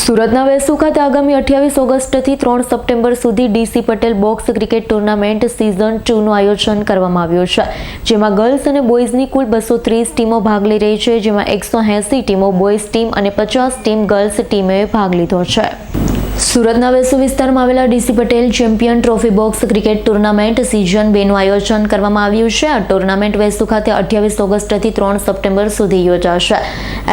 સુરતના વેસુ ખાતે આગામી અઠ્યાવીસ ઓગસ્ટથી ત્રણ સપ્ટેમ્બર સુધી DC Patel box cricket tournament season ટુનું આયોજન કરવામાં આવ્યું છે, જેમાં ગર્લ્સ અને બોયઝની કુલ બસો ત્રીસ ટીમો ભાગ લઈ રહી છે, જેમાં એકસો એંસી ટીમો બોયઝ ટીમ અને પચાસ ટીમ ગર્લ્સ ટીમે ભાગ લીધો છે. સુરતના વેસુ વિસ્તારમાં આવેલા DC Patel champion trophy box cricket tournament season બેનું આયોજન કરવામાં આવ્યું છે. આ ટુર્નામેન્ટ વેસુ ખાતે અઠ્યાવીસ ઓગસ્ટથી ત્રણ સપ્ટેમ્બર સુધી યોજાશે.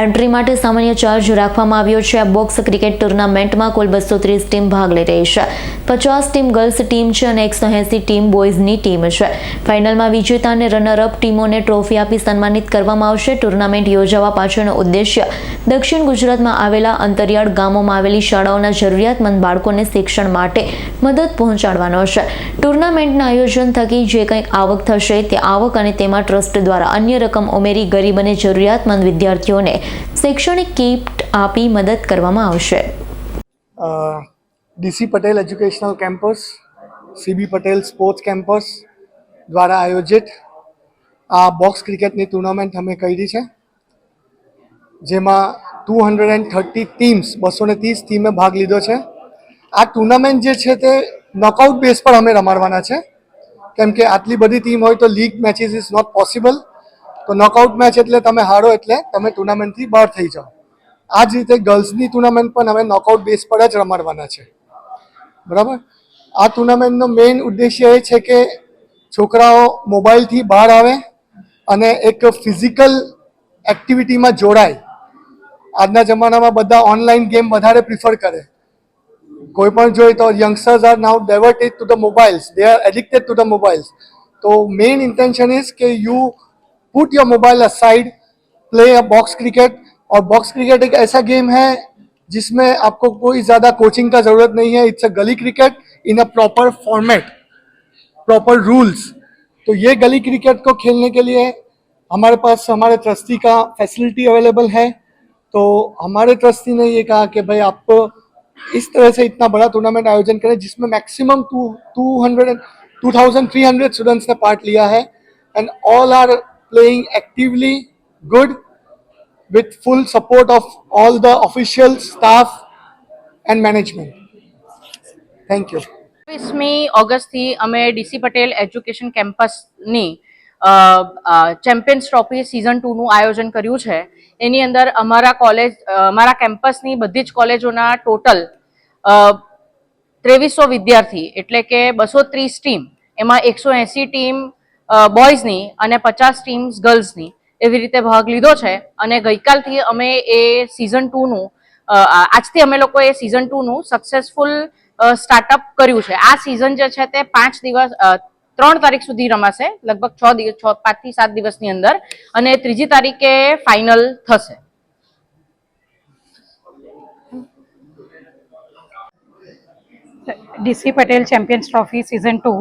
એન્ટ્રી માટે સામાન્ય ચાર્જ રાખવામાં આવ્યો છે. આ બોક્સ ક્રિકેટ ટુર્નામેન્ટમાં કુલ બસો ત્રીસ ટીમ ભાગ લઈ રહી છે. પચાસ ટીમ ગર્લ્સ ટીમ છે અને એકસો એંસી ટીમ બોયઝની ટીમ છે. ફાઇનલમાં વિજેતા અને રનરઅપ ટીમોને ટ્રોફી આપી સન્માનિત કરવામાં આવશે. ટુર્નામેન્ટ યોજવા પાછળનો ઉદ્દેશ્ય દક્ષિણ ગુજરાતમાં આવેલા અંતરિયાળ ગામોમાં આવેલી શાળાઓના જરૂરિયાતમંદ બાળકોને શિક્ષણ માટે મદદ પહોંચાડવાનો છે. ટુર્નામેન્ટના આયોજન થકી જે કંઈક આવક થશે તે આવક અને તેમાં ટ્રસ્ટ દ્વારા અન્ય રકમ ઉમેરી ગરીબ અને જરૂરિયાતમંદ વિદ્યાર્થીઓને શૈક્ષણિક કીટ આપી મદદ કરવામાં આવશે. DC Patel educational campus, CB Patel sports campus દ્વારા આયોજિત આ બોક્સ ક્રિકેટની ટુર્નામેન્ટ અમે કરી છે. જેમાં two hundred and thirty teams બસો ને ત્રીસ ટીમે ભાગ લીધો છે. આ ટુર્નામેન્ટ જે છે તે નોકઆઉટ બેઝ પર અમે રમાડવાના છે. કેમ કે આટલી બધી ટીમ હોય તો league matches is not possible તો નોકઆઉટ મેચ એટલે તમે હારો એટલે તમે ટુર્નામેન્ટથી બહાર થઈ જાઓ. આ જ રીતે ગર્લ્સની ટુર્નામેન્ટ પણ અમે નોકઆઉટ બેઝ પર જ રમાડવાના છે. બરાબર? આ ટુર્નામેન્ટનો મેઇન ઉદ્દેશ્ય એ છે કે છોકરાઓ મોબાઈલથી બહાર આવે અને એક ફિઝિકલ એક્ટિવિટીમાં જોડાય. આજના જમાનામાં બધા ઓનલાઈન ગેમ વધારે करे કરે. जो પણ જોઈએ તો youngsters are now diverted to the mobiles they are addicted to the mobiles તો મેઇન ઇન્ટેન્શન ઇઝ કે you put your mobile aside play a box cricket और बॉक्स क्रिकेट एक ऐसा गेम है जिसमें आपको कोई ज़्यादा कोचिंग का ज़रूरत नहीं है। It's a gully cricket in a proper format proper rules तो ये गली क्रिकेट को खेलने के लिए हमारे पास, हमारे ट्रस्टी का फैसिलिटी अवेलेबल है। तो हमारे ट्रस्टी ने ये कहा कि भाई आप इस तरह से इतना बड़ा टूर्नामेंट आयोजन करें जिसमें maximum two two hundred two thousand three hundred students ने पार्ट लिया है and all are playing actively good with full support of all the official staff and management. Thank you. વીસમી ઓગસ્ટથી અમે DC Patel education કેમ્પસની champions trophy season ટુનું આયોજન કર્યું છે. એની અંદર અમારા કોલેજ અમારા કેમ્પસની બધી જ કોલેજોના ટોટલ ત્રેવીસો વિદ્યાર્થી એટલે કે બસો ત્રીસ ટીમ એમાં એકસો એંસી ટીમ બોયઝની અને પચાસ ટીમ્સ ગર્લ્સની એવી રીતે ભાગ લીધો છે. અને ગઈકાલથી અમે એ સિઝન ટુનું આજથી અમે લોકોએ સિઝન ટુનું સક્સેસફુલ સ્ટાર્ટઅપ કર્યું છે. આ સિઝન જે છે તે પાંચ દિવસ ત્રણ તારીખ સુધી રમાશે, લગભગ છ દિવસ, છ પાંચથી સાત દિવસની અંદર, અને ત્રીજી તારીખે ફાઇનલ થશે. DC Patel champions trophy season two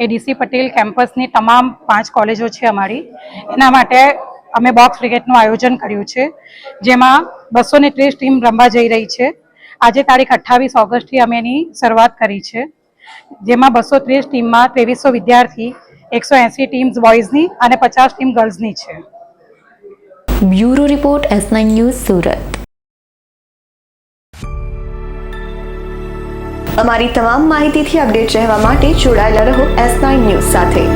એ ડીસી પટેલ કેમ્પસની તમામ પાંચ કોલેજો છે અમારી. એના માટે અમે બોક્સ ક્રિકેટનું આયોજન કર્યું છે, જેમાં બસો ને ત્રીસ ટીમ રમવા જઈ રહી છે. આજે તારીખ અઠ્ઠાવીસ ઓગસ્ટથી અમે એની શરૂઆત કરી છે. જેમાં બસો ત્રીસ ટીમમાં ત્રેવીસો વિદ્યાર્થી, એકસો એંસી ટીમ્સ બોયઝની અને પચાસ ટીમ ગર્લ્સની છે. Bureau report S nine news Surat. અમારી તમામ માહિતીથી અપડેટ રહેવા માટે જોડાયેલા રહો એસ નાઇન ન્યૂઝ સાથે.